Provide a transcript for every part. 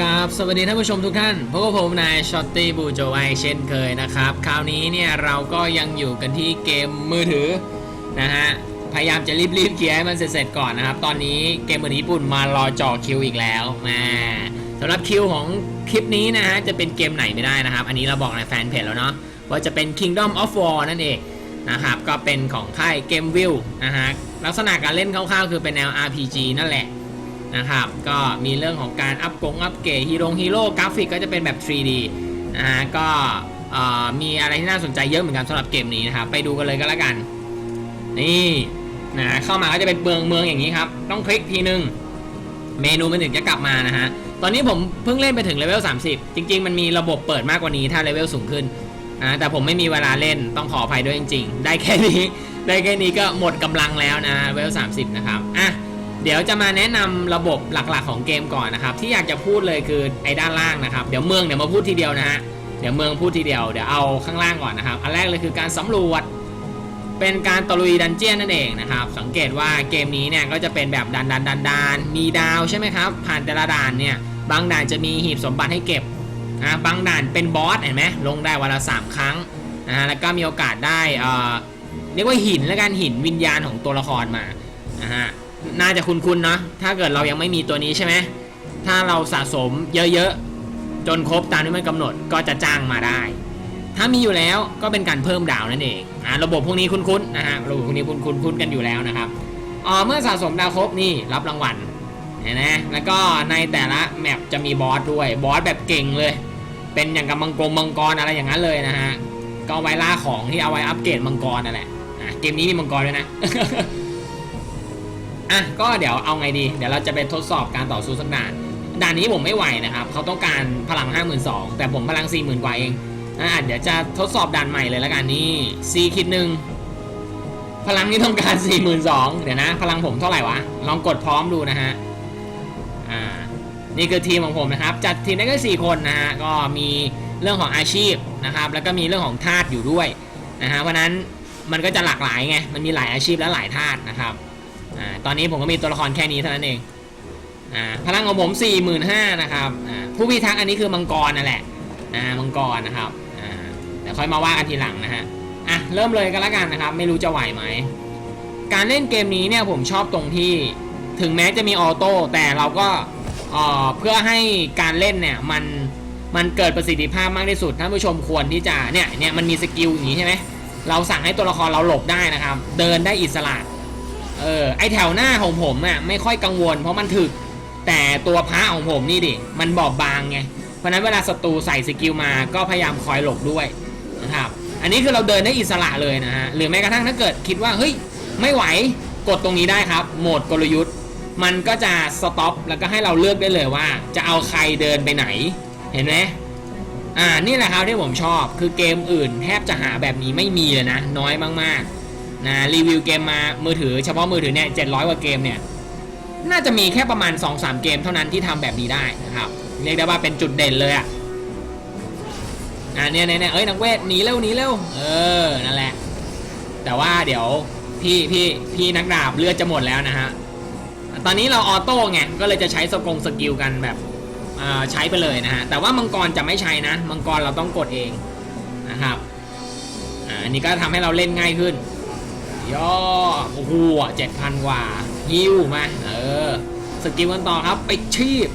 กราบสวัสดีท่านผู้ชมทุกท่านพบกับผมนายช็อตตี้บูโจไอเช่นเคยนะครับ คราวนี้เนี่ยเราก็ยังอยู่กันที่เกมมือถือนะฮะ พยายามจะรีบๆเคลียร์ให้มันเสร็จๆก่อนนะครับ ตอนนี้เกมมือถือญี่ปุ่นมารอจ่อคิวอีกแล้วมาสำหรับคิวของคลิปนี้นะฮะจะเป็นเกมไหนไม่ได้นะครับ อันนี้เราบอกในแฟนเพจแล้วเนาะว่าจะเป็น Kingdom of War นั่นเองนะครับก็เป็นของค่าย Game View นะฮะลักษณะการเล่นคร่าวๆ คือเป็นแนว RPG นั่นแหละ นะครับ ก็มีเรื่องของการอัพกงอัพเกรดฮีโร่ฮีโร่กราฟิกก็จะเป็นแบบ 3D นะฮะก็มีอะไรที่น่าสนใจเยอะเหมือนกันสำหรับเกมนี้นะครับ ไปดูกันเลยก็แล้วกัน นี่นะเข้ามาก็จะเป็นเมืองเมืองอย่างนี้ครับ ต้องคลิกทีนึง เมนูมันถึงจะกลับมานะฮะ ตอนนี้ผมเพิ่งเล่นไปถึงเลเวล30 จริง ๆ มันมีระบบเปิดมากกว่านี้ถ้าเลเวลสูงขึ้นนะแต่ผมไม่มีเวลาเล่นต้องขออภัยด้วยจริง ๆ ได้แค่นี้ ได้แค่นี้ก็หมดกำลังแล้วนะเลเวล30 นะครับ อะ เดี๋ยวจะมาแนะนำระบบหลักๆของเกมก่อนนะครับ ที่อยากจะพูดเลยคือไอ้ด้านล่างนะครับ เดี๋ยวเมืองเดี๋ยวมาพูดทีเดียวนะฮะเดี๋ยวเมืองพูดทีเดียวเดี๋ยวเอาข้างล่างก่อนนะครับอันแรกเลยคือการสำรวจ เป็นการตะลุยดันเจียนนั่นเองนะครับ สังเกตว่าเกมนี้เนี่ยก็จะเป็นแบบดันดันดันดันมีดาวใช่ไหมครับผ่านแต่ละด่านเนี่ยบางด่านจะมีหีบสมบัติให้เก็บนะบางด่านเป็นบอสเห็นไหมลงได้วันละสามครั้งนะฮะแล้วก็มีโอกาสได้เอ่อเรียกว่าหินแล้วกันหินวิญญาณของตัวละครมานะฮะ น่าจะคุ้นๆเนาะถ้าเกิดเรายังไม่มีตัวนี้ใช่ไหมถ้าเราสะสมเยอะๆ จนครบตามที่มันกำหนดก็จะจ้างมาได้ ถ้ามีอยู่แล้วก็เป็นการเพิ่มดาวนั่นเองอ่าระบบพวกนี้คุ้นๆนะฮะระบบพวกนี้คุ้นๆคุ้นกันอยู่แล้วนะครับอ๋อเมื่อสะสมดาวครบนี่รับรางวัลเห็นไหมแล้วก็ในแต่ละแมปจะมีบอสด้วยบอสแบบเก่งเลย เป็นอย่างกับมังกรมังกรอะไรอย่างนั้นเลยนะฮะก็ไว้ล่าของที่เอาไว้อัปเกรดมังกรนั่นแหละอะเกมนี้มีมังกรด้วยนะ อะก็เดี๋ยวเอาไงดี เดี๋ยวเราจะไปทดสอบการต่อสู้สักด่านด่านนี้ผมไม่ไหวนะครับเขาต้องการพลัง 52,000แต่ผมพลัง 40,000กว่าเองอะเดี๋ยวจะทดสอบด่านใหม่เลยแล้วกันนี่4คิดหนึ่งพลังที่ต้องการ 42,000เดี๋ยวนะ พลังผมเท่าไหร่วะ ลองกดพร้อมดูนะฮะ อ่า นี่คือทีมของผมนะครับ จัดทีมได้แค่ 4 คนนะฮะ ก็มีเรื่องของอาชีพนะครับ แล้วก็มีเรื่องของธาตุอยู่ด้วยนะฮะ เพราะฉะนั้นมันก็จะหลากหลายไง มันมีหลายอาชีพและหลายธาตุนะครับ อ่าตอนนี้ผมก็มีตัวละครแค่นี้เท่านั้นเองอ่าพลังของผม 45,000นะครับอ่าผู้พิทักษ์อันนี้คือมังกรนั่นแหละอ่ามังกรนะครับอ่าเดี๋ยวค่อยมาว่ากันทีหลังนะฮะอะเริ่มเลยกันแล้วกันนะครับ ไม่รู้จะไหวไหมการเล่นเกมนี้เนี่ยผมชอบตรงที่ถึงแม้จะมีออโต้แต่เราก็เพื่อให้การเล่นเนี่ยมันมันเกิดประสิทธิภาพมากที่สุดท่านผู้ชมควรที่จะเนี่ยเนี่ยมันมีสกิลอย่างนี้ใช่ไหมเราสั่งให้ตัวละครเราหลบได้นะครับ เดินได้อิสระ เออไอแถวหน้าของผมอะไม่ค่อยกังวล เพราะมันถึก แต่ตัวพระของผมนี่ดิมันบอบบางไงเพราะฉะนั้นเวลาศัตรูใส่สกิลมาก็พยายามคอยหลบด้วยนะครับอันนี้คือเราเดินได้อิสระเลยนะฮะหรือแม้กระทั่งถ้าเกิดคิดว่าเฮ้ยไม่ไหวกดตรงนี้ได้ครับ โหมดกลยุทธ์ มันก็จะสต็อปแล้วก็ให้เราเลือกได้เลยว่า จะเอาใครเดินไปไหนเห็นไหมอ่านี่แหละครับที่ผมชอบคือเกมอื่นแทบจะหาแบบนี้ไม่มีเลยนะ น้อยมากๆ นะรีวิวเกมมามือถือเฉพาะมือถือเนี่ย700กว่าเกมเนี่ยน่าจะมีแค่ประมาณ 2-3 เกมเท่านั้นที่ทำแบบนี้ได้นะครับเรียกได้ว่าเป็นจุดเด่นเลยอะอะเนี่ยเนี่ยเนี่ยเอ้ยนักเวทหนีเร็วหนีเร็วเออนั่นแหละ แต่ว่าเดี๋ยวพี่พี่พี่นักดาบเลือดจะหมดแล้วนะฮะตอนนี้เราออโต้ไงก็เลยจะใช้สกงสกิลกันแบบอ่าใช้ไปเลยนะฮะแต่ว่ามังกรจะไม่ใช้นะมังกรเราต้องกดเองนะครับอันนี้ก็ทำให้เราเล่นง่ายขึ้น ย่อโอ้โหเจ็ดพันกว่าฮิวมาเออสกิลกันต่อครับไปชีพ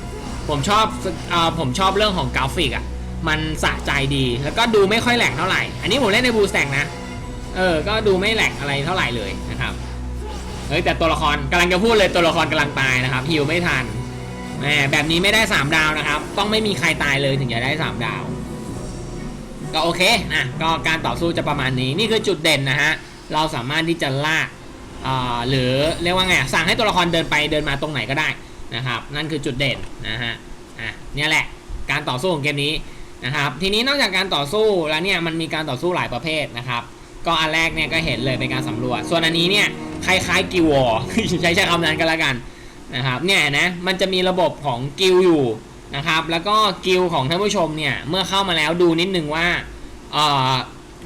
ผมชอบอ่าผมชอบเรื่องของกราฟิกอะมันสะใจดีแล้วก็ดูไม่ค่อยแหลกเท่าไหร่ อันนี้ผมเล่นในบูสแต็กนะ เออ ก็ดูไม่แหลกอะไรเท่าไหร่เลยนะครับเฮ้ยแต่ตัวละครกำลังจะพูดเลยตัวละครกำลังตายนะครับฮิวไม่ทันแหมแบบนี้ไม่ได้ 3 ดาวนะครับ ต้องไม่มีใครตายเลยถึงจะได้ 3 ดาว ก็โอเคนะก็การต่อสู้จะประมาณนี้นี่คือจุดเด่นนะฮะ เราสามารถที่จะลากหรือเรียกว่าไงสั่งให้ตัวละครเดินไปเดินมาตรงไหนก็ได้นะครับ นั่นคือจุดเด่นนะฮะอะเนี่ยแหละการต่อสู้ของเกมนี้นะครับทีนี้นอกจากการต่อสู้แล้วเนี่ยมันมีการต่อสู้หลายประเภทนะครับ ก็อันแรกเนี่ยก็เห็นเลยเป็นการสำรวจ ส่วนอันนี้เนี่ยคล้ายๆกิววอร์ใช้ใช้คำนั้นก็แล้วกันนะครับเนี่ยนะมันจะมีระบบของกิลอยู่นะครับแล้วก็กิลของท่านผู้ชมเนี่ยเมื่อเข้ามาแล้วดูนิดนึงว่า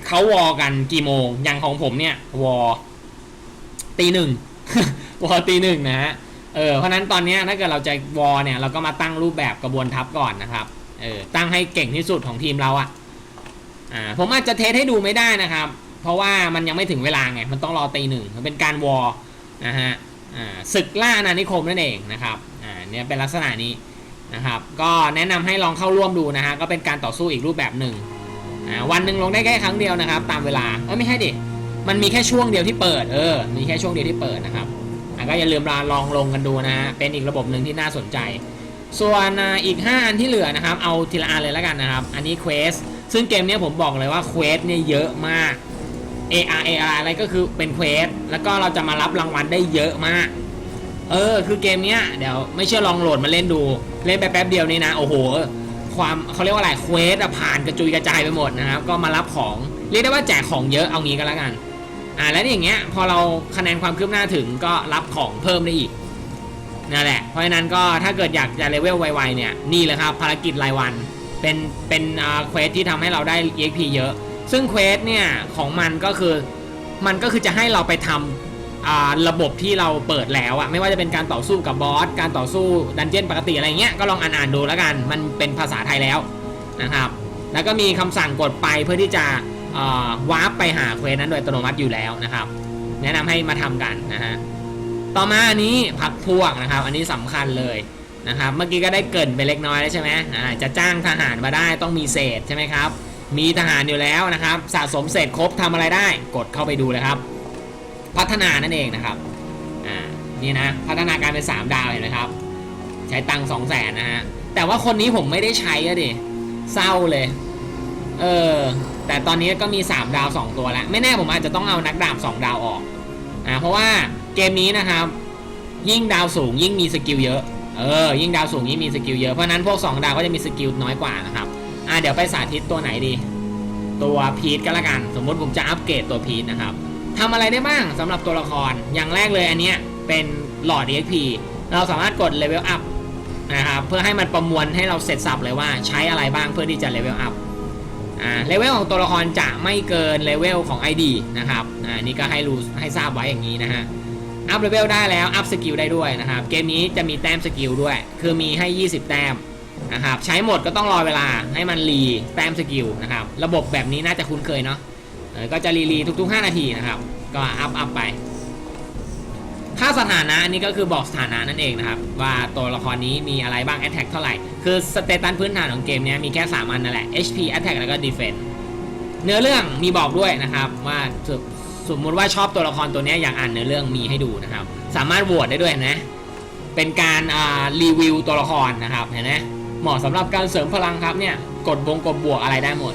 เขาวอกันกี่โมง อย่างของผมเนี่ยวอตีหนึ่งวอตีหนึ่งนะฮะ เออ เพราะนั้นตอนนี้ถ้าเกิดเราจะวอลเนี่ยเราก็มาตั้งรูปแบบกระบวนทัพก่อนนะครับ เออ ตั้งให้เก่งที่สุดของทีมเราอะอ่า ผมอาจจะเทสให้ดูไม่ได้นะครับ เพราะว่ามันยังไม่ถึงเวลาไง มันต้องรอตีหนึ่งมันเป็นการวอลนะฮะ อ่า ศึกล่าอาณานิคมนั่นเองนะครับ อ่า เนี่ยเป็นลักษณะนี้นะครับ ก็แนะนำให้ลองเข้าร่วมดูนะฮะ ก็เป็นการต่อสู้อีกรูปแบบหนึ่ง วันหนึ่งลงได้แค่ครั้งเดียวนะครับ ตามเวลาเออไม่ใช่ดิมันมีแค่ช่วงเดียวที่เปิดเออมีแค่ช่วงเดียวที่เปิดนะครับอะก็อย่าลืมลาลองลงกันดูนะฮะเป็นอีกระบบหนึ่งที่น่าสนใจ ส่วนอีก 5 อันที่เหลือนะครับ เอาทีละอันเลยแล้วกันนะครับ อันนี้เควสซึ่งเกมนี้ผมบอกเลยว่าเควสเนี่ยเยอะมาก AR AR อะไรก็คือเป็นเควสแล้วก็เราจะมารับรางวัลได้เยอะมากเออคือเกมเนี้ยเดี๋ยวไม่เชื่อลองโหลดมาเล่นดู เล่นแป๊บเดียวนี่นะ โอ้โห ความเขาเรียกว่าอะไรเควสอะผ่านกระจุยกระจายไปหมดนะครับ ก็มารับของเรียกได้ว่าแจกของเยอะเอางี้ก็แล้วกันอ่าแล้วอย่างเงี้ยพอเราคะแนนความคืบหน้าถึงก็รับของเพิ่มได้อีกนั่นแหละเพราะฉะนั้นก็ถ้าเกิดอยากจะเลเวลไวๆเนี่ยนี่เลยครับภารกิจรายวันเป็นเป็นเควสที่ทำให้เราได้ EXP เยอะ ซึ่งเควสเนี่ยของมันก็คือมันก็คือจะให้เราไปทำอ่า ระบบที่เราเปิดแล้วอะไม่ว่าจะเป็นการต่อสู้กับบอสการต่อสู้ดันเจี้ยนปกติอะไรเงี้ยก็ลองอ่านๆดูแล้วกัน มันเป็นภาษาไทยแล้วนะครับแล้วก็มีคำสั่งกดไปเพื่อที่จะวาร์ปไปหาเควสนั้นโดยอัตโนมัติอยู่แล้วนะครับ แนะนำให้มาทำกันนะฮะต่อมาอันนี้พักพวกนะครับ อันนี้สำคัญเลยนะครับเมื่อกี้ก็ได้เกินไปเล็กน้อยแล้วใช่ไหมจะจ้างทหารมาได้ต้องมีเศษใช่ไหมครับมีทหารอยู่แล้วนะครับ สะสมเศษครบทำอะไรได้ กดเข้าไปดูเลยครับ พัฒนานั่นเองนะครับอ่านี่นะพัฒนาการเป็น 3 ดาวเห็นไหมครับ ใช้ตังค์สองแสนนะฮะแต่ว่าคนนี้ผมไม่ได้ใช้อะดิเศร้าเลยเออแต่ตอนนี้ก็มี 3 ดาว 2 ตัวแล้ว ไม่แน่ผมอาจจะต้องเอานักดาบ2 ดาวออกอ่าเพราะว่าเกมนี้นะครับ ยิ่งดาวสูงยิ่งมีสกิลเยอะเออยิ่งดาวสูงยิ่งมีสกิลเยอะเพราะนั้นพวก 2 ดาวก็จะมีสกิลน้อยกว่านะครับอ่าเดี๋ยวไปสาธิตตัวไหนดี ตัวพีทก็แล้วกัน สมมติผมจะอัปเกรดตัวพีทนะครับ ทำอะไรได้บ้างสำหรับตัวละคร อย่างแรกเลยอันเนี้ยเป็นหลอด EXP เราสามารถกดเลเวลอัพนะครับเพื่อให้มันประมวลให้เราเสร็จสับเลยว่าใช้อะไรบ้างเพื่อที่จะเลเวลอัพอ่าเลเวลของตัวละครจะไม่เกินเลเวลของ ID นะครับอ่านี่ก็ให้รู้ให้ทราบไว้อย่างนี้นะฮะอัพเลเวลได้แล้ว อัพสกิลได้ด้วยนะครับ เกมนี้จะมีแต้มสกิลด้วย คือมีให้ 20 แต้มนะครับ ใช้หมดก็ต้องรอเวลาให้มันรีแต้มสกิลนะครับ ระบบแบบนี้น่าจะคุ้นเคยเนาะ ก็จะรีรีทุก ๆ 5 นาทีนะครับ ก็อัพอัพไป ค่าสถานะอันนี้ก็คือบอกสถานะนั่นเองนะครับ ว่าตัวละครนี้มีอะไรบ้าง Attack เท่าไหร่ คือสเตตัสพื้นฐานของเกมเนี้ยมีแค่3อันนั่นแหละ HP Attack แล้วก็ Defense เนื้อเรื่องมีบอกด้วยนะครับว่าสมมุติว่าชอบตัวละครตัวนี้อยากอ่านเนื้อเรื่องมีให้ดูนะครับ สามารถโหวตได้ด้วยนะ เป็นการรีวิวตัวละครนะครับเห็นไหมเหมาะสำหรับการเสริมพลังครับเนี่ยกดบงกดบวกอะไรได้หมด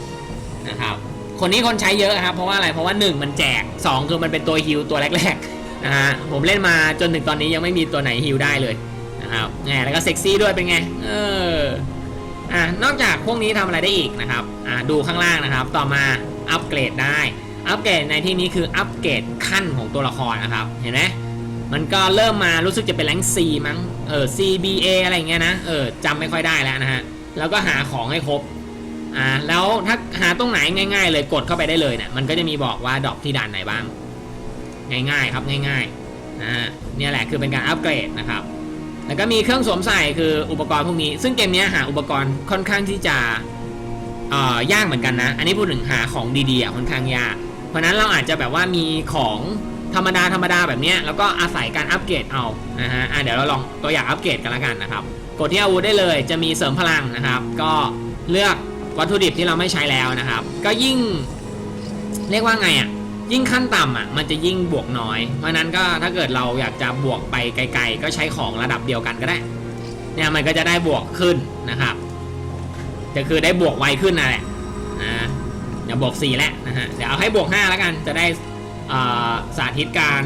นะครับ คนนี้คนใช้เยอะครับเพราะว่าอะไรเพราะว่า 1 มันแจก 2 คือมันเป็นตัวฮิลตัวแรกๆนะฮะผมเล่นมาจนถึงตอนนี้ยังไม่มีตัวไหนฮิลได้เลยนะครับแหมแล้วก็เซ็กซี่ด้วยเป็นไงเอออ่านอกจากพวกนี้ทำอะไรได้อีกนะครับอ่าดูข้างล่างนะครับ ต่อมาอัปเกรดได้อัปเกรดในที่นี้คืออัปเกรดขั้นของตัวละครนะครับเห็นไหมมันก็เริ่มมารู้สึกจะเป็นแรง C มั้งเออ CBA อะไรเงี้ยนะเออจำไม่ค่อยได้แล้วนะฮะแล้วก็หาของให้ครบ อ่าแล้วถ้าหาตรงไหนง่าย ๆ เลยกดเข้าไปได้เลยเนี่ยมันก็จะมีบอกว่าดรอปที่ด่านไหนบ้าง ง่ายๆครับง่ายๆอ่าเนี่ยแหละคือเป็นการอัปเกรดนะครับแล้วก็มีเครื่องสวมใส่คืออุปกรณ์พวกนี้ ซึ่งเกมนี้หาอุปกรณ์ค่อนข้างที่จะเอ่อยากเหมือนกันนะ อันนี้พูดถึงหาของดีๆค่อนข้างยาก เพราะนั้นเราอาจจะแบบว่ามีของธรรมดาธรรมดาแบบเนี้ยแล้วก็อาศัยการอัปเกรดเอานะฮะอะเดี๋ยวเราลองตัวอย่างอัปเกรดกันละกันนะครับ กดที่อาวุธได้เลยจะมีเสริมพลังนะครับ ก็เลือก วัตถุดิบที่เราไม่ใช้แล้วนะครับ ก็ยิ่งเรียกว่าไงอะยิ่งขั้นต่ำอะมันจะยิ่งบวกน้อย เพราะนั้นก็ถ้าเกิดเราอยากจะบวกไปไกล ๆ ก็ใช้ของระดับเดียวกันก็ได้ เนี่ยมันก็จะได้บวกขึ้นนะครับจะคือได้บวกไวขึ้นนะแหละนะเดี๋ยวบวก4แล้วนะฮะเดี๋ยวเอาให้บวก5แล้วกันจะได้สาธิตการ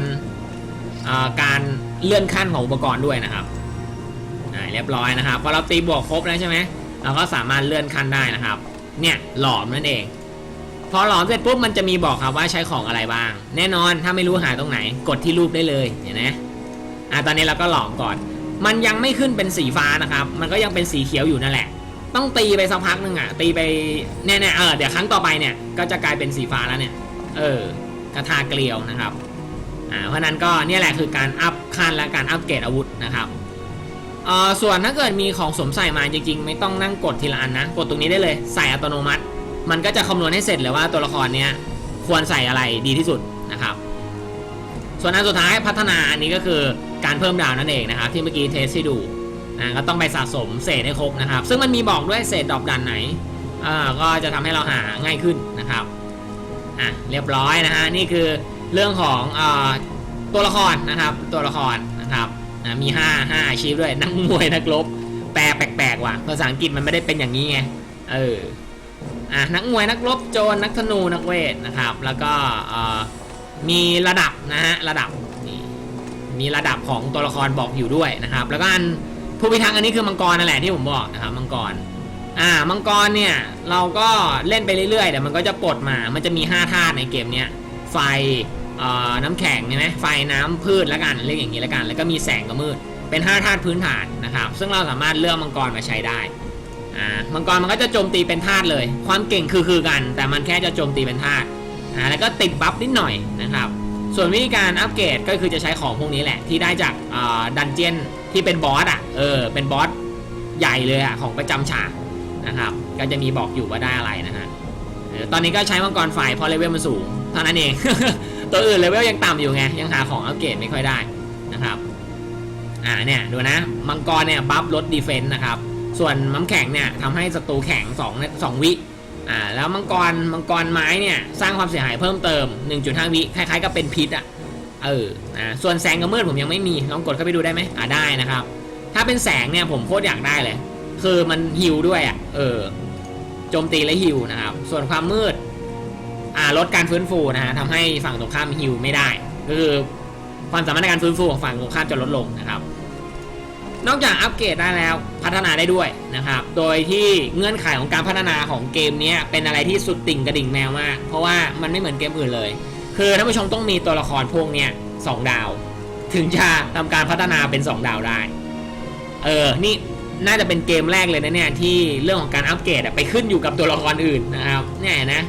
การเลื่อนขั้นของอุปกรณ์ด้วยนะครับอ่าเรียบร้อยนะครับพอเราตีบวกครบแล้วใช่ไหม เราก็สามารถเลื่อนขั้นได้นะครับ เนี่ยหลอมนั่นเอง พอหลอมเสร็จปุ๊บมันจะมีบอกครับว่าใช้ของอะไรบ้าง แน่นอนถ้าไม่รู้หาตรงไหน กดที่รูปได้เลยเห็นไหมอะตอนนี้เราก็หลอมก่อน มันยังไม่ขึ้นเป็นสีฟ้านะครับ มันก็ยังเป็นสีเขียวอยู่นั่นแหละ ต้องตีไปสักพักหนึ่งอะ ตีไปเนี่ยเนี่ยเออเดี๋ยวครั้งต่อไปเนี่ยก็จะกลายเป็นสีฟ้าแล้วเนี่ย เออกระทาเกลียวนะครับอ่าเพราะนั้นก็เนี่ยแหละคือการอัพขั้นและการอัปเกรดอาวุธนะครับ เอ่อส่วนถ้าเกิดมีของสวมใส่มาจริงๆ ไม่ต้องนั่งกดทีละอันนะ กดตรงนี้ได้เลยใส่อัตโนมัติ มันก็จะคำนวณให้เสร็จเลยว่าตัวละครเนี้ยควรใส่อะไรดีที่สุดนะครับ ส่วนอันสุดท้ายพัฒนาอันนี้ก็คือการเพิ่มดาวนั่นเองนะครับ ที่เมื่อกี้เทสให้ดูอ่าก็ต้องไปสะสมเศษให้ครบนะครับ ซึ่งมันมีบอกด้วยเศษดอกดันไหนอ่าก็จะทำให้เราหาง่ายขึ้นนะครับอะเรียบร้อยนะฮะนี่คือเรื่องของอาตัวละครนะครับตัวละครนะครับ อะมี5 5อาชีพด้วยนักมวยนักรบแปลแปลกๆว่ะภาษาอังกฤษมันไม่ได้เป็นอย่างนี้ไงเอออะนักมวยนักรบโจรนักธนูนักเวทนะครับ แล้วก็มีระดับนะฮะระดับมีระดับของตัวละครบอกอยู่ด้วยนะครับ แล้วก็อันผู้พิทักษ์อันนี้คือมังกรนั่นแหละที่ผมบอกนะครับมังกรอ่ามังกรเนี่ยเราก็เล่นไปเรื่อยๆเดี๋ยวมันก็จะปลดมามันจะมี 5 ธาตุในเกมเนี้ยไฟ น้ำแข็งใช่ไหมไฟน้ำพืชแล้วกันเรียกอย่างนี้แล้วกัน แล้วก็มีแสงกับมืด เป็น5ธาตุพื้นฐานนะครับ ซึ่งเราสามารถเลือกมังกรมาใช้ได้อ่ามังกรมันก็จะโจมตีเป็นธาตุเลย ความเก่งคือคือกัน แต่มันแค่จะโจมตีเป็นธาตุอ่าแล้วก็ติดบัฟนิดหน่อยนะครับ ส่วนวิธีการอัปเกรดก็คือจะใช้ของพวกนี้แหละ ที่ได้จากดันเจียนที่เป็นบอสอะเออเป็นบอสใหญ่เลยอะของประจำฉากนะครับ ก็จะมีบอกอยู่ว่าได้อะไรนะฮะตอนนี้ก็ใช้มังกรไฟเพราะเลเวลมันสูงเท่านั้นเอง ตัวอื่นเลเวลยังต่ำอยู่ไง ยังหาของอัปเกรดไม่ค่อยได้นะครับ อ่าเนี่ยดูนะ มังกรเนี่ยบัฟลดดีเฟนต์นะครับ ส่วนน้ำแข็งเนี่ยทำให้ศัตรูแข็ง2 2วิอ่าแล้วมังกรมังกรไม้เนี่ยสร้างความเสียหายเพิ่มเติม 1.5 วิคล้ายๆกับเป็นพิษอะเอออ่าส่วนแสงกับมืดผมยังไม่มีลองกดเข้าไปดูได้ไหมอ่าได้นะครับ ถ้าเป็นแสงเนี่ยผมโคตรอยากได้เลย คือมันฮิวด้วยอะเออโจมตีและฮิวนะครับ ส่วนความมืด อ่าลดการฟื้นฟูนะฮะทำให้ฝั่งตรงข้ามฮิวไม่ได้ ก็คือความสามารถในการฟื้นฟูของฝั่งตรงข้ามจะลดลงนะครับ นอกจากอัปเกรดได้แล้วพัฒนาได้ด้วยนะครับ โดยที่เงื่อนไขของการพัฒนาของเกมนี้เป็นอะไรที่สุดติ่งกระดิ่งแมวมาก เพราะว่ามันไม่เหมือนเกมอื่นเลย คือท่านผู้ชมต้องมีตัวละครพวกเนี้ยสองดาว ถึงจะทำการพัฒนาเป็น 2 ดาวได้ เออ นี่น่าจะเป็นเกมแรกเลยนะเนี่ยที่เรื่องของการอัปเกรดไปขึ้นอยู่กับตัวละครอื่นนะครับ เนี่ยนะ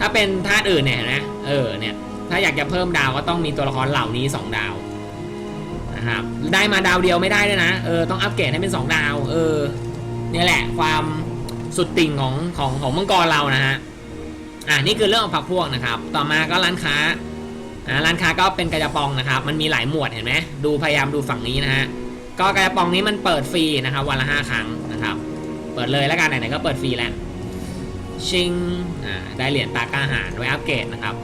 ถ้าเป็นธาตุอื่นเนี่ยนะ เออเนี่ย ถ้าอยากจะเพิ่มดาวก็ต้องมีตัวละครเหล่านี้ 2 ดาวนะครับ ได้มาดาวเดียวไม่ได้ด้วยนะ เออต้องอัปเกรดให้เป็น 2 ดาว เออเนี่ยแหละความสุดติ่งของของของมังกรเรานะฮะ อ่านี่คือเรื่องของผักพวกนะครับ ต่อมาก็ร้านค้าอ่าร้านค้าก็เป็นกระปองนะครับ มันมีหลายหมวดเห็นไหมดูพยายามดูฝั่งนี้นะฮะ ก็กระปองนี้มันเปิดฟรีนะครับวันละห้าครั้งนะครับ เปิดเลยแล้วกันไหนๆก็เปิดฟรีแล้ว ชิงได้เหรียญตากาหารไว้อัปเกรดนะครับ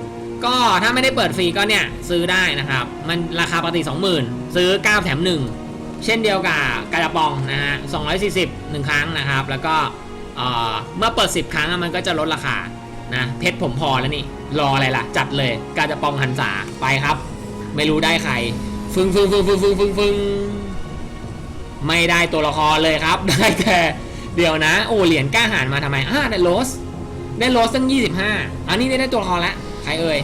ก็ถ้าไม่ได้เปิดฟรีก็เนี่ยซื้อได้นะครับ มันราคาปกติ 20,000 ซื้อ 9 แถม 1 เช่นเดียวกับกระปองนะฮะ240 1 ครั้งนะครับ แล้วก็เมื่อเปิด 10 ครั้งมันก็จะลดราคานะเพชรผมพอแล้วนี่ รออะไรล่ะ จัดเลยกาจะปองหันษาไปครับ ไม่รู้ได้ใคร ฟึงฟึงฟึงฟึงฟึงฟึงฟึงไม่ได้ตัวละครเลยครับ ได้แต่เดี๋ยวนะ โอ้เหรียญกล้าหารมาทำไมอ่าได้โรส ได้โรสตั้ง25อันนี้ได้ได้ตัวละครล้วใครเอ่ย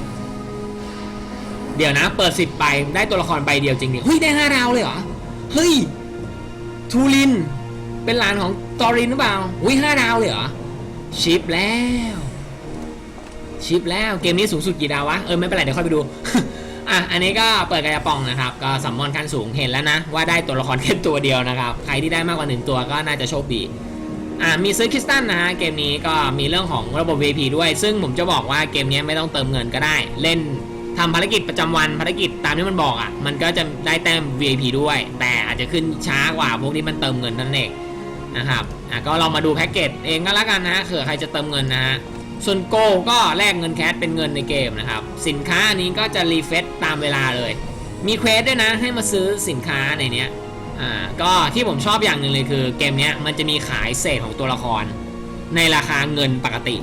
เดี๋ยวนะ เปิด10ใบได้ตัวละครใบเดียวจริงดิเฮ้ยได้5ดาวเลยเหรอ เฮ้ย ทูลิน เป็นหลานของตอรินหรือเปล่าอุ้ย5ดาวเลยเหรอ ชิปแล้ว ชิปแล้ว เกมนี้สูงสุดกี่ดาววะ เออไม่เป็นไรเดี๋ยวค่อยไปดูอะ อันนี้ก็เปิดกระป๋องนะครับ ก็สัมมอนขั้นสูงเห็นแล้วนะ ว่าได้ตัวละครแค่ตัวเดียวนะครับ ใครที่ได้มากกว่า1ตัวก็น่าจะโชคดี อ่ามีซื้อคริสตัลนะฮะเกมนี้ก็มีเรื่องของระบบ VIP ด้วย ซึ่งผมจะบอกว่าเกมนี้ไม่ต้องเติมเงินก็ได้ เล่นทำภารกิจประจำวันภารกิจตามที่มันบอกอะ มันก็จะได้แต้ม VIP ด้วย แต่อาจจะขึ้นช้ากว่าพวกที่มันเติมเงินนั่นเองนะครับอะก็ลองมาดูแพ็กเกจเองก็แล้วกันนะฮะเผื่อใครจะเติมเงินนะฮะส่วนโกก็แลกเงินแคชเป็นเงินในเกมนะครับ สินค้าอันนี้ก็จะรีเฟซตามเวลาเลย มีเควสด้วยนะให้มาซื้อสินค้าในเนี้ย อ่าก็ที่ผมชอบอย่างหนึ่งเลยคือเกมนี้มันจะมีขายเศษของตัวละคร ในราคาเงินปกติ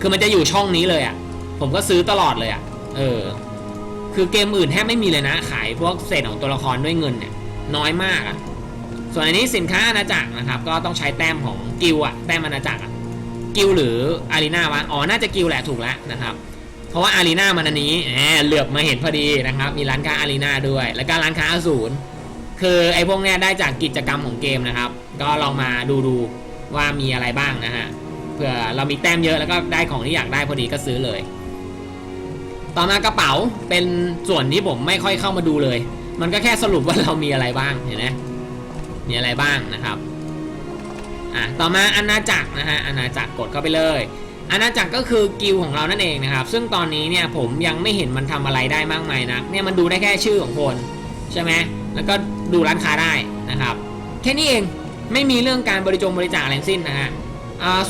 คือมันจะอยู่ช่องนี้เลยอะ่ะ ผมก็ซื้อตลอดเลยอะ่ะ เออ คือเกมอื่นแทบไม่มีเลยนะ ขายพวกเศษของตัวละครด้วยเงินเนี่ยน้อยมากอะ่ะ ส่วนอันนี้สินค้าอาณาจักรนะครับ ก็ต้องใช้แต้มของกิลอะแต้มอาณาจักรอะ กิลหรืออารีนาวะ อ๋อ น่าจะกิลแหละถูกแล้วนะครับเพราะว่าอารีนามันอันนี้แหมเหลือบมาเห็นพอดีนะครับ มีร้านค้าอารีนาด้วย แล้วก็ร้านค้าอสูร คือไอ้พวกเนี้ยได้จากกิจกรรมของเกมนะครับ ก็ลองมาดูดูว่ามีอะไรบ้างนะฮะเผื่อเรามีแต้มเยอะแล้วก็ได้ของที่อยากได้พอดีก็ซื้อเลย ต่อมากระเป๋าเป็นส่วนที่ผมไม่ค่อยเข้ามาดูเลย มันก็แค่สรุปว่าเรามีอะไรบ้างเห็นไหมมีอะไรบ้างนะครับอะต่อมาอาณาจักรนะฮะอาณาจักรกดเข้าไปเลยอาณาจักรก็คือกิลของเรานั่นเองนะครับ ซึ่งตอนนี้เนี่ยผมยังไม่เห็นมันทำอะไรได้มากมายนะเนี่ยมันดูได้แค่ชื่อของคนใช่ไหม แล้วก็ดูร้านค้าได้นะครับแค่นี้เองไม่มีเรื่องการบริจงบริจาคอะไรสิ้นนะฮะ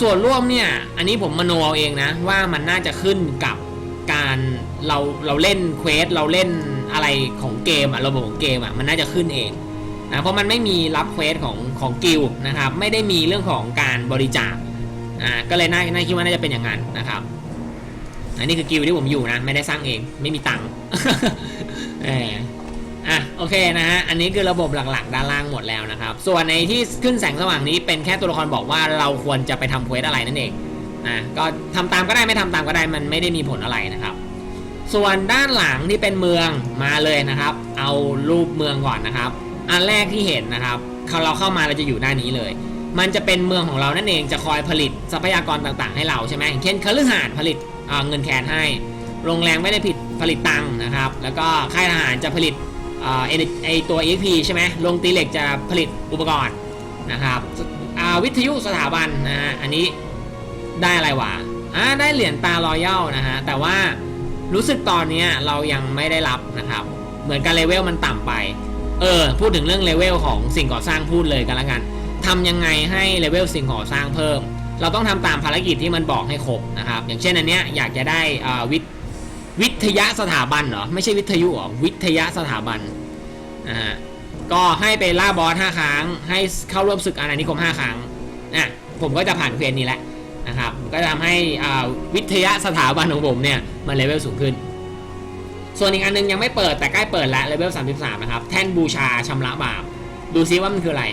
ส่วนร่วมเนี่ยอันนี้ผมมโนเอาเองนะว่ามันน่าจะขึ้นกับการเราเราเล่นเควสเราเล่นอะไรของเกมอะระบบของเกมอะมันน่าจะขึ้นเองนะเพราะมันไม่มีรับเควสของของกิลดนะครับไม่ได้มีเรื่องของการบริจาคอ่าก็เลยน่าน่าคิดว่าน่าจะเป็นอย่างนั้นนะครับอันนี้คือกิลดที่ผมอยู่นะไม่ได้สร้างเองไม่มีตังค์เอะโอเคนะฮะอันนี้คือระบบหลักๆ ด้านล่างหมดแล้วนะครับ ส่วนในที่ขึ้นแสงสว่างนี้เป็นแค่ตัวละครบอกว่าเราควรจะไปทำเควสอะไรนั่นเองนะก็ทำตามก็ได้ไม่ทำตามก็ได้มันไม่ได้มีผลอะไรนะครับ ส่วนด้านหลังที่เป็นเมืองมาเลยนะครับ เอารูปเมืองก่อนนะครับ อันแรกที่เห็นนะครับเราเข้ามาเราจะอยู่ด้านนี้เลย มันจะเป็นเมืองของเรานั่นเองจะคอยผลิตทรัพยากรต่างๆ ให้เราใช่ไหมอย่างเช่นคฤหาสน์ผลิตเเงินแคนให้ โรงแรมไม่ได้ผิดผลิตตังค์นะครับ แล้วก็ค่ายทหารจะผลิต ไอไอตัว EXP ใช่ไหมลงตีเหล็กจะผลิตอุปกรณ์นะครับอวิทยุสถาบันนะฮะอันนี้ได้อะไรวะอ่าได้เหรียญตารอยัลนะฮะแต่ว่ารู้สึกตอนนี้เรายังไม่ได้รับนะครับ เหมือนกันเลเวลมันต่ำไป เออ พูดถึงเรื่องเลเวลของสิ่งก่อสร้างพูดเลยกันละกันทำยังไงให้เลเวลสิ่งก่อสร้างเพิ่ม เราต้องทำตามภารกิจที่มันบอกให้ครบนะครับ อย่างเช่นอันเนี้ยอยากจะได้อวิท วิทยาสถาบันเหรอ ไม่ใช่วิทยุเหรอ วิทยาสถาบันนะฮะก็ให้ไปล่าบอส5ครั้ง ให้เข้าร่วมศึกอาณานิคม5ครั้งนะผมก็จะผ่านเควสนี้แหละนะครับ ก็จะทำให้อ่าวิทยาสถาบันของผมเนี่ย มันเลเวลสูงขึ้น ส่วนอีกอันนึงยังไม่เปิดแต่ใกล้เปิดแล้วเลเวล33 นะครับ แท่นบูชาชำระบาป ดูซิว่ามันคืออะไร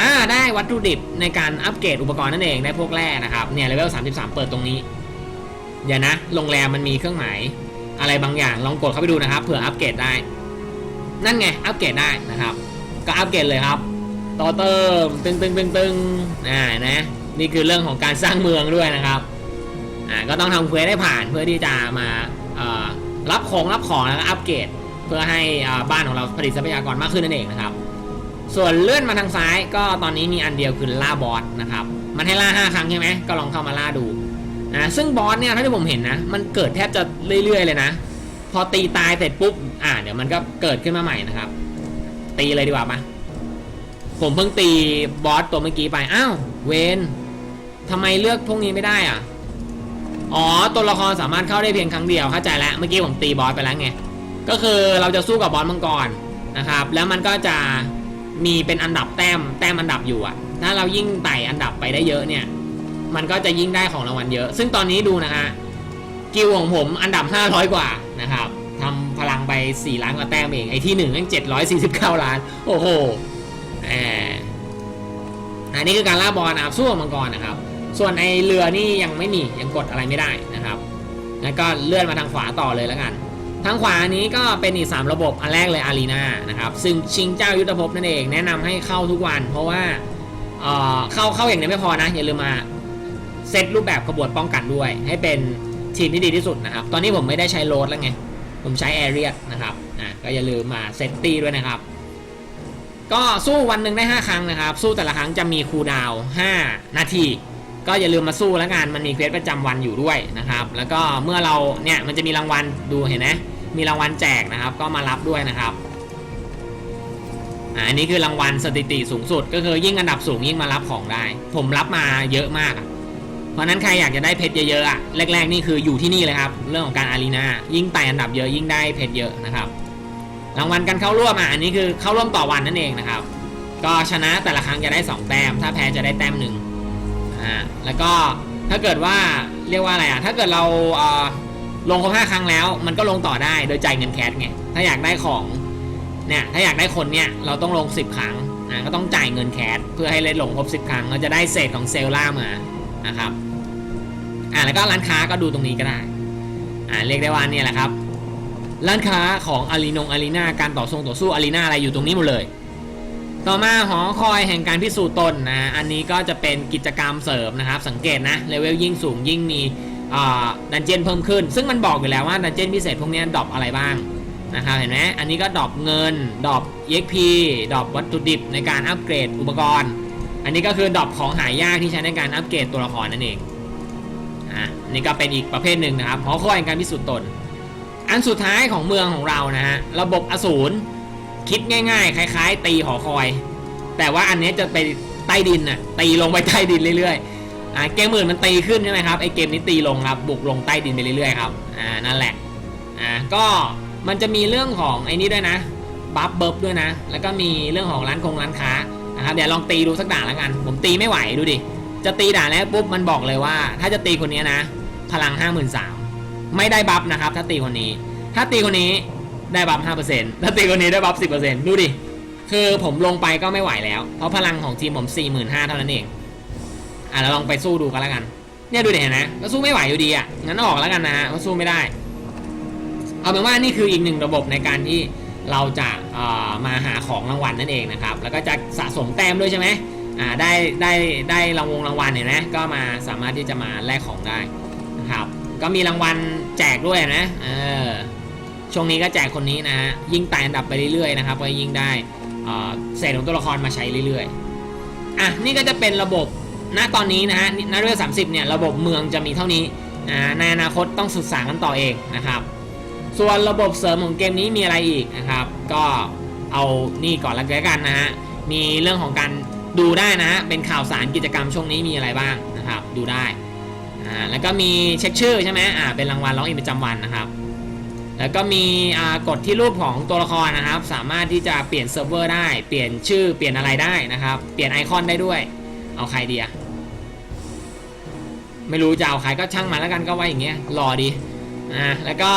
อ่าได้วัตถุดิบในการอัปเกรดอุปกรณ์นั่นเองได้พวกแร่นะครับเนี่ยเลเวล33 เปิดตรงนี้ เดี๋ยวนะ โรงแรมมันมีเครื่องหมาย อะไรบางอย่าง ลองกดเข้าไปดูนะครับ เผื่ออัปเกรดได้ นั่นไง อัปเกรดได้นะครับ ก็อัปเกรดเลยครับ ต่อเติม ตึงตึงตึงตึงอ่า นะ นี่คือเรื่องของการสร้างเมืองด้วยนะครับ อ่า ก็ต้องทำเควสให้ผ่านเพื่อที่จะมาอ่อรับของรับของแล้วก็อัปเกรดเพื่อให้อ่าบ้านของเราผลิตทรัพยากรมากขึ้นนั่นเองนะครับ ส่วนเลื่อนมาทางซ้ายก็ตอนนี้มีอันเดียวคือล่าบอสนะครับ มันให้ล่าห้าครั้งใช่ไหมก็ลองเข้ามาล่าดู นะซึ่งบอสเนี่ยถ้าที่ผมเห็นนะ มันเกิดแทบจะเรื่อยๆเลยนะ พอตีตายเสร็จปุ๊บ อ่าเดี๋ยวมันก็เกิดขึ้นมาใหม่นะครับ ตีเลยดีกว่าปะผมเพิ่งตีบอสตัวเมื่อกี้ไป อ้าว เวนทำไมเลือกพวกนี้ไม่ได้อะ อ๋อ ตัวละครสามารถเข้าได้เพียงครั้งเดียว เข้าใจแล้ว เมื่อกี้ผมตีบอสไปแล้วไง ก็คือเราจะสู้กับบอสมังกรนะครับ แล้วมันก็จะมีเป็นอันดับแต้ม แต้มอันดับอยู่อะ ถ้าเรายิ่งไต่อันดับไปได้เยอะเนี่ย มันก็จะยิ่งได้ของรางวัลเยอะ ซึ่งตอนนี้ดูนะฮะกิลของผมอันดับ 500 กว่านะครับทำพลังไป 4 ล้านกว่าแต้มเอง ไอ้ที่1แม่ง749ล้าน โอ้โหแหมอันนี้คือการล่าบอลนะครับสู้มังกรนะครับ ส่วนไอเรือนี่ยังไม่มียังกดอะไรไม่ได้นะครับแล้วก็เลื่อนมาทางขวาต่อเลยแล้วกัน ทางขวานี้ก็เป็นอีก 3 ระบบอันแรกเลยอารีนานะครับ ซึ่งชิงเจ้ายุทธภพนั่นเองแนะนำให้เข้าทุกวัน เพราะว่าเออเข้าเข้าอย่างนี้ไม่พอนะอย่าลืมมา เซตรูปแบบขบวนป้องกันด้วย ให้เป็นทีมที่ดีที่สุดนะครับ ตอนนี้ผมไม่ได้ใช้โรดแล้วไง ผมใช้แอเรียนะครับอะก็อย่าลืมมาเซตตี้ด้วยนะครับ ก็สู้วันหนึ่งได้ 5 ครั้งนะครับ สู้แต่ละครั้งจะมีคูลดาวน์5นาที ก็อย่าลืมมาสู้แล้วกันมันมีเควสประจำวันอยู่ด้วยนะครับ แล้วก็เมื่อเราเนี่ยมันจะมีรางวัลดูเห็นไหมมีรางวัลแจกนะครับ ก็มารับด้วยนะครับอะอันนี้คือรางวัลสถิติสูงสุด ก็คือยิ่งอันดับสูงยิ่งมารับของได้ ผมรับมาเยอะมากอะ เพราะนั้นใครอยากจะได้เพชรเยอะๆอะแรกๆนี่คืออยู่ที่นี่เลยครับ เรื่องของการอารีนายิ่งไต่อันดับเยอะยิ่งได้เพชรเยอะนะครับรางวัลการเข้าร่วมอะอันนี้คือเข้าร่วมต่อวันนั่นเองนะครับ ก็ชนะแต่ละครั้งจะได้ 2 แต้ม ถ้าแพ้จะได้แต้มหนึ่งอ่าแล้วก็ถ้าเกิดว่าเรียกว่าอะไรอะถ้าเกิดเราเอ่อลงครบ5ครั้งแล้ว มันก็ลงต่อได้โดยจ่ายเงินแคสไงถ้าอยากได้ของเนี่ยถ้าอยากได้คนเนี่ยเราต้องลง 10 ครั้งอ่าก็ต้องจ่ายเงินแคสเพื่อให้เล่นลงครบ10 ครั้งเราจะได้เศษของเซลล่ามา นะครับอ่าแล้วก็ร้านค้าก็ดูตรงนี้ก็ได้อ่าเรียกได้ว่าเนี่ยแหละครับ ร้านค้าของอารีนงอารีนาการต่อทรงต่อสู้อารีนาอะไรอยู่ตรงนี้หมดเลย ต่อมาหอคอยแห่งการพิสูจน์ตนนะอันนี้ก็จะเป็นกิจกรรมเสริมนะครับ สังเกตนะเลเวลยิ่งสูงยิ่งมีดันเจียนเพิ่มขึ้น ซึ่งมันบอกอยู่แล้วว่าดันเจียนพิเศษพวกนี้ดรอปอะไรบ้างนะครับเห็นไหมอันนี้ก็ดรอปเงินดรอป EXP ดรอปวัตถุดิบในการอัปเกรดอุปกรณ์ อันนี้ก็คือดรอปของหายากที่ใช้ในการอัปเกรดตัวละครนั่นเองอะอันนี่ก็เป็นอีกประเภทหนึ่งนะครับหอคอยการพิสูจน์ตน อันสุดท้ายของเมืองของเรานะฮะระบบอสูรคิดง่าย ๆ คล้าย ๆ ตีหอคอย แต่ว่าอันนี้จะไปใต้ดินน่ะตีลงไปใต้ดินเรื่อยๆอ่าเกมอื่นมันตีขึ้นใช่ไหมครับไอเกมนี้ตีลงครับบุกลงใต้ดินไปเรื่อยๆครับอ่านั่นแหละอ่าก็มันจะมีเรื่องของไอ้นี้ด้วยนะบัฟเบิร์ด้วยนะ แล้วก็มีเรื่องของร้านคงร้านค้า นะครับเดี๋ยวลองตีดูสักด่านแล้วกัน ผมตีไม่ไหวดูดิ จะตีด่านแล้วปุ๊บมันบอกเลยว่า ถ้าจะตีคนนี้นะ พลัง 53,000ไม่ได้บัฟนะครับ ถ้าตีคนนี้ ถ้าตีคนนี้ได้บัฟ5%ถ้าตีคนนี้ได้บัฟ10%ดูดิ คือผมลงไปก็ไม่ไหวแล้ว เพราะพลังของทีมผม45,000เท่านั้นเอง อะเราลองไปสู้ดูกันแล้วกัน เนี่ยดูดิเห็นไหมก็สู้ไม่ไหวอยู่ดีอะงั้นออกแล้วกันนะฮะก็สู้ไม่ได้ เอาเป็นว่านี่คืออีกหนึ่งระบบในการที่ เราจะมาหาของรางวัลนั่นเองนะครับ แล้วก็จะสะสมแต้มด้วยใช่ไหมได้ได้ได้รางวงรางวัลเห็นไหมก็มาสามารถที่จะมาแลกของได้นะครับ ก็มีรางวัลแจกด้วยนะเออช่วงนี้ก็แจกคนนี้นะฮะยิ่งไต่อันดับไปเรื่อยๆนะครับก็ยิ่งได้เศษของตัวละครมาใช้เรื่อยๆอะนี่ก็จะเป็นระบบณตอนนี้นะฮะณเรื่อง30เนี่ยระบบเมืองจะมีเท่านี้อ่าในอนาคตต้องศึกษากันต่อเองนะครับ ส่วนระบบเสริมของเกมนี้มีอะไรอีกนะครับ ก็เอานี่ก่อนละกันนะฮะ มีเรื่องของการดูได้นะฮะ เป็นข่าวสารกิจกรรมช่วงนี้มีอะไรบ้างนะครับ ดูได้ อ่า แล้วก็มีเช็คชื่อใช่ไหมอ่า เป็นรางวัลร้องอินประจำวันนะครับ แล้วก็มีอ่ากดที่รูปของตัวละครนะครับ สามารถที่จะเปลี่ยนเซิร์ฟเวอร์ได้ เปลี่ยนชื่อ เปลี่ยนอะไรได้นะครับ เปลี่ยนไอคอนได้ด้วย เอาใครดีอะไม่รู้จะเอาใครก็ช่างมาแล้วกันก็ว่าอย่างเงี้ย รอดี อ่า แล้วก็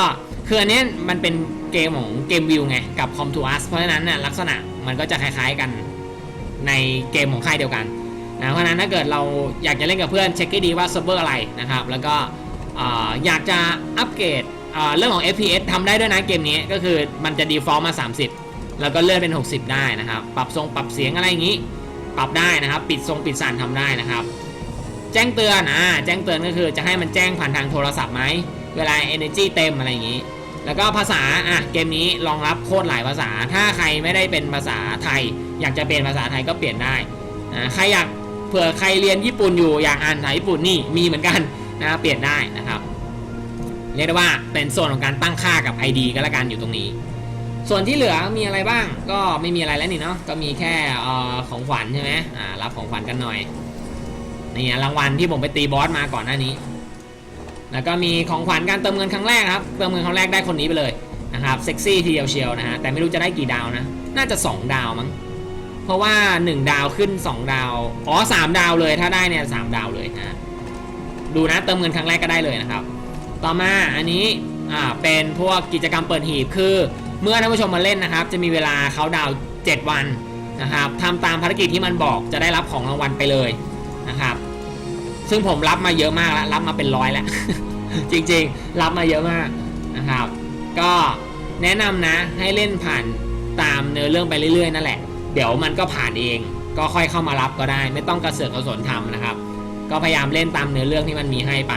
คืออันเนี้ยมันเป็นเกมของเกมวิวไง กับ Com to Us เพราะฉะนั้นน่ะลักษณะมันก็จะคล้ายๆกันในเกมของค่ายเดียวกันนะเพราะฉะนั้นถ้าเกิดเราอยากจะเล่นกับเพื่อนเช็คให้ดีว่าเซิร์ฟเวอร์อะไรนะครับ แล้วก็อยากจะอัปเกรดเรื่องของ FPS ทำได้ด้วยนะเกมนี้ก็คือมันจะ default มา 30 แล้วก็เลื่อนเป็น 60 ได้นะครับ ปรับทรงปรับเสียงอะไรอย่างนี้ ปรับได้นะครับ ปิดทรงปิดสั่นทำได้นะครับ แจ้งเตือนอ่าแจ้งเตือนก็คือจะให้มันแจ้งผ่านทางโทรศัพท์ไหมเวลา energy เต็มอะไรอย่างนี้ แล้วก็ภาษาอะเกมนี้รองรับโคตรหลายภาษา ถ้าใครไม่ได้เป็นภาษาไทย อยากจะเปลี่ยนภาษาไทยก็เปลี่ยนได้อ่าใครอยากเผื่อใครเรียนญี่ปุ่นอยู่อยากอ่านภาษาญี่ปุ่นนี่มีเหมือนกันนะเปลี่ยนได้นะครับเรียกได้ว่าเป็นส่วนของการตั้งค่ากับ ID ก็แล้วกันอยู่ตรงนี้ ส่วนที่เหลือมีอะไรบ้างก็ไม่มีอะไรแล้วนี่เนาะก็มีแค่ออของขวัญใช่ไหมอ่ารับของขวัญกันหน่อยนี่รางวัลที่ผมไปตีบอสมาก่อนหน้านี้ แล้วก็มีของขวัญการเติมเงินครั้งแรกครับ เติมเงินครั้งแรกได้คนนี้ไปเลยนะครับเซ็กซี่ทีเดียวเชียวนะฮะ แต่ไม่รู้จะได้กี่ดาวนะ น่าจะ 2 ดาวมั้ง เพราะว่า 1 ดาวขึ้น 2 ดาว อ๋อ 3 ดาวเลย ถ้าได้เนี่ยสดาวเลยนะดูนะ เติมเงินครั้งแรกก็ได้เลยนะครับ ต่อมาอันนี้ อ่า เป็นพวกกิจกรรมเปิดหีบ คือ เมื่อท่านผู้ชมมาเล่นนะครับ จะมีเวลาเขาดาว 7 วันนะครับทำตามภารกิจที่มันบอก จะได้รับของรางวัลไปเลยนะครับ ซึ่งผมรับมาเยอะมากแล้วรับมาเป็นร้อยแล้ว จริงๆ รับมาเยอะมากนะครับ ก็แนะนำนะให้เล่นผ่านตามเนื้อเรื่องไปเรื่อยๆนั่นแหละ เดี๋ยวมันก็ผ่านเอง ก็ค่อยเข้ามารับก็ได้ ไม่ต้องกระเสือกกระสนทำนะครับ ก็พยายามเล่นตามเนื้อเรื่องที่มันมีให้ไป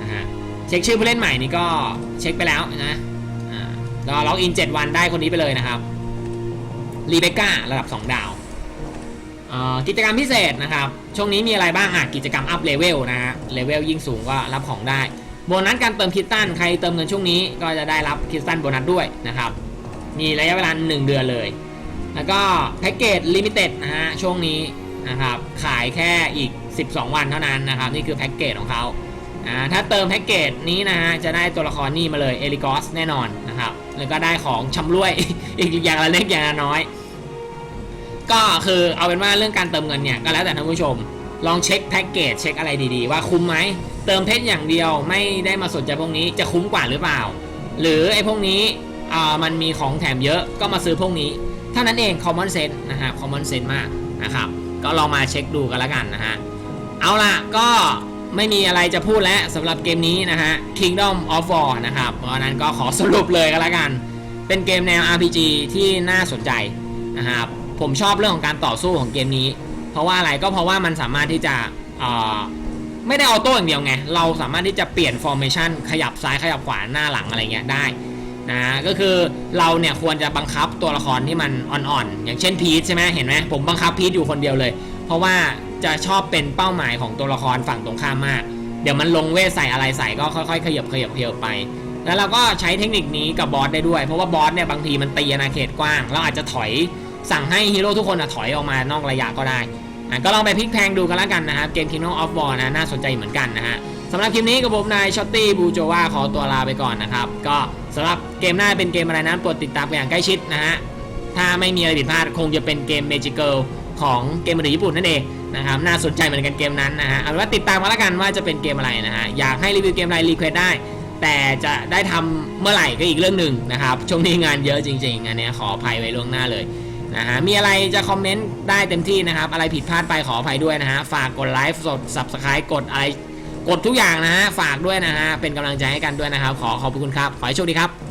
นะฮะเช็คชื่อผู้เล่นใหม่นี่ก็เช็คไปแล้วนะอ่าล็อกอิน 7 วันได้คนนี้ไปเลยนะครับรีเบคก้าระดับ 2 ดาว กิจกรรมพิเศษนะครับ ช่วงนี้มีอะไรบ้างอะกิจกรรมอัพเลเวลนะฮะเลเวลยิ่งสูงก็รับของได้โบนัสการเติมคิสตันใครเติมเงินช่วงนี้ก็จะได้รับคิสตันโบนัสด้วยนะครับ มีระยะเวลา 1 เดือนเลย แล้วก็แพ็กเกจลิมิเต็ดนะฮะช่วงนี้นะครับขายแค่อีก 12 วันเท่านั้นนะครับ นี่คือแพ็กเกจของเขาอ่าถ้าเติมแพ็กเกจนี้นะฮะจะได้ตัวละครนี่มาเลยเอลิกอสแน่นอนนะครับแล้วก็ได้ของชำร่วยอีกอย่างละเล็กอย่างละน้อย ก็คือเอาเป็นว่าเรื่องการเติมเงินเนี่ยก็แล้วแต่ท่านผู้ชม ลองเช็คแพ็กเกจเช็คอะไรดีๆ ว่าคุ้มไหม เติมเพชรอย่างเดียวไม่ได้มาสนใจพวกนี้จะคุ้มกว่าหรือเปล่า หรือไอ้พวกนี้อ่ามันมีของแถมเยอะก็มาซื้อพวกนี้เท่านั้นเอง common sense นะฮะ common sense มากนะครับ ก็ลองมาเช็คดูกันแล้วกันนะฮะ เอาล่ะก็ไม่มีอะไรจะพูดแล้วสำหรับเกมนี้นะฮะ Kingdom of War นะครับ เพราะนั้นก็ขอสรุปเลยกันแล้วกัน เป็นเกมแนว RPG ที่น่าสนใจนะครับ ผมชอบเรื่องของการต่อสู้ของเกมนี้ เพราะว่าอะไรก็เพราะว่ามันสามารถที่จะไม่ได้ออโต้อย่างเดียวไง เราสามารถที่จะเปลี่ยนฟอร์เมชันขยับซ้ายขยับขวาหน้าหลังอะไรเงี้ยได้นะก็คือเราเนี่ยควรจะบังคับตัวละครที่มันอ่อนๆอย่างเช่นพีทใช่ไหมเห็นไหมผมบังคับพีทอยู่คนเดียวเลย เพราะว่าจะชอบเป็นเป้าหมายของตัวละครฝั่งตรงข้ามมาก เดี๋ยวมันลงเวทใส่อะไรใส่ก็ค่อยๆ ขยับขยับเขยับไป แล้วเราก็ใช้เทคนิคนี้กับบอสได้ด้วย เพราะว่าบอสเนี่ยบางทีมันตีอาณาเขตกว้างเราอาจจะถอย สั่งให้ฮีโร่ทุกคนอะถอยออกมานอกระยะก็ได้อะก็ลองไปพลิกแพลงดูกันแล้วกันนะครับ เกม Kingdom of War นะน่าสนใจเหมือนกันนะฮะสำหรับคลิปนี้กับผมนายช็อตตี้บูโจวาขอตัวลาไปก่อนนะครับ ก็สำหรับเกมหน้าเป็นเกมอะไรนั้นโปรดติดตามกันอย่างใกล้ชิดนะฮะถ้าไม่มีอะไรผิดพลาดคงจะเป็นเกม Magic Girl ของเกมมือถือญี่ปุ่นนั่นเองนะครับน่าสนใจเหมือนกันเกมนั้นนะฮะเอาเป็นว่าติดตามมาแล้วกันว่าจะเป็นเกมอะไรนะฮะอยากให้รีวิวเกมอะไรรีเควสได้ แต่จะได้ทำเมื่อไหร่ก็อีกเรื่องหนึ่งนะครับช่วงนี้งานเยอะจริง ๆ อันนี้ขออภัยไว้ล่วงหน้าเลย นะฮะมีอะไรจะคอมเมนต์ได้เต็มที่นะครับ อะไรผิดพลาดไปขออภัยด้วยนะฮะ ฝากกดไลฟ์สด subscribe กดอะไร กดทุกอย่างนะฮะ ฝากด้วยนะฮะ เป็นกำลังใจให้กันด้วยนะครับ ขอขอบคุณครับ ขอให้โชคดีครับ